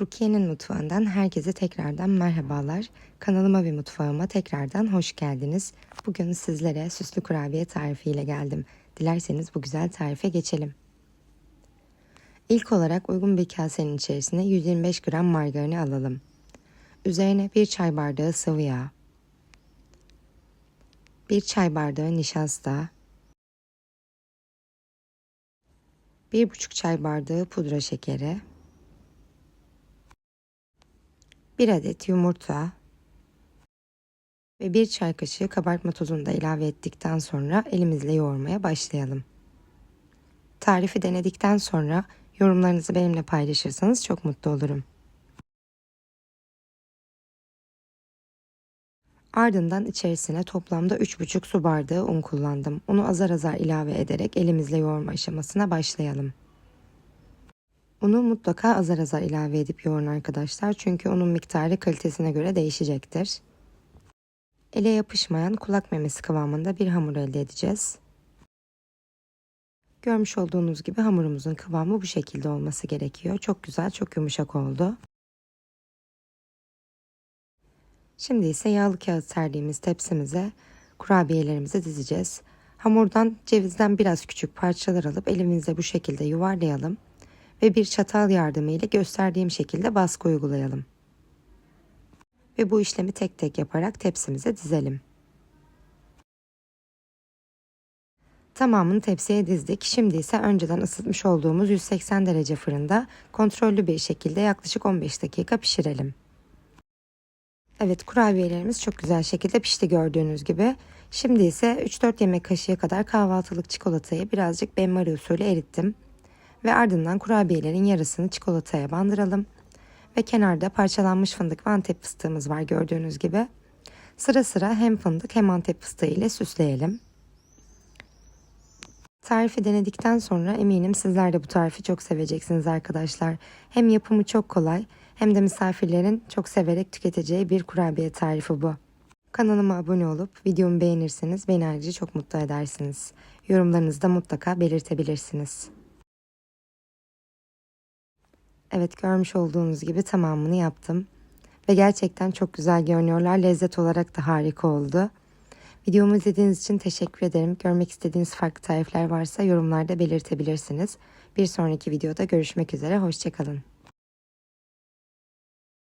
Rukiye'nin mutfağından herkese tekrardan merhabalar. Kanalıma ve mutfağıma tekrardan hoş geldiniz. Bugün sizlere süslü kurabiye tarifiyle geldim. Dilerseniz bu güzel tarife geçelim. İlk olarak uygun bir kasenin içerisine 125 gram margarini alalım. Üzerine 1 çay bardağı sıvı yağ, 1 çay bardağı nişasta, 1,5 çay bardağı pudra şekeri, 1 adet yumurta ve 1 çay kaşığı kabartma tozunu da ilave ettikten sonra elimizle yoğurmaya başlayalım. Tarifi denedikten sonra yorumlarınızı benimle paylaşırsanız çok mutlu olurum. Ardından içerisine toplamda 3,5 su bardağı un kullandım. Unu azar azar ilave ederek elimizle yoğurma aşamasına başlayalım. Unu mutlaka azar azar ilave edip yoğurun arkadaşlar. Çünkü unun miktarı kalitesine göre değişecektir. Ele yapışmayan kulak memesi kıvamında bir hamur elde edeceğiz. Görmüş olduğunuz gibi hamurumuzun kıvamı bu şekilde olması gerekiyor. Çok güzel, çok yumuşak oldu. Şimdi ise yağlı kağıt serdiğimiz tepsimize kurabiyelerimizi dizeceğiz. Hamurdan cevizden biraz küçük parçalar alıp elimizle bu şekilde yuvarlayalım ve bir çatal yardımıyla gösterdiğim şekilde baskı uygulayalım. Ve bu işlemi tek tek yaparak tepsimize dizelim. Tamamını tepsiye dizdik. Şimdi ise önceden ısıtmış olduğumuz 180 derece fırında kontrollü bir şekilde yaklaşık 15 dakika pişirelim. Evet kurabiyelerimiz çok güzel şekilde pişti gördüğünüz gibi. Şimdi ise 3-4 yemek kaşığı kadar kahvaltılık çikolatayı birazcık benmari usulü erittim. Ve ardından kurabiyelerin yarısını çikolataya bandıralım. Ve kenarda parçalanmış fındık ve antep fıstığımız var gördüğünüz gibi. Sıra sıra hem fındık hem antep fıstığı ile süsleyelim. Tarifi denedikten sonra eminim sizler de bu tarifi çok seveceksiniz arkadaşlar. Hem yapımı çok kolay hem de misafirlerin çok severek tüketeceği bir kurabiye tarifi bu. Kanalıma abone olup videomu beğenirseniz beni ayrıca çok mutlu edersiniz. Yorumlarınızı da mutlaka belirtebilirsiniz. Evet görmüş olduğunuz gibi tamamını yaptım. Ve gerçekten çok güzel görünüyorlar. Lezzet olarak da harika oldu. Videomu izlediğiniz için teşekkür ederim. Görmek istediğiniz farklı tarifler varsa yorumlarda belirtebilirsiniz. Bir sonraki videoda görüşmek üzere. Hoşçakalın.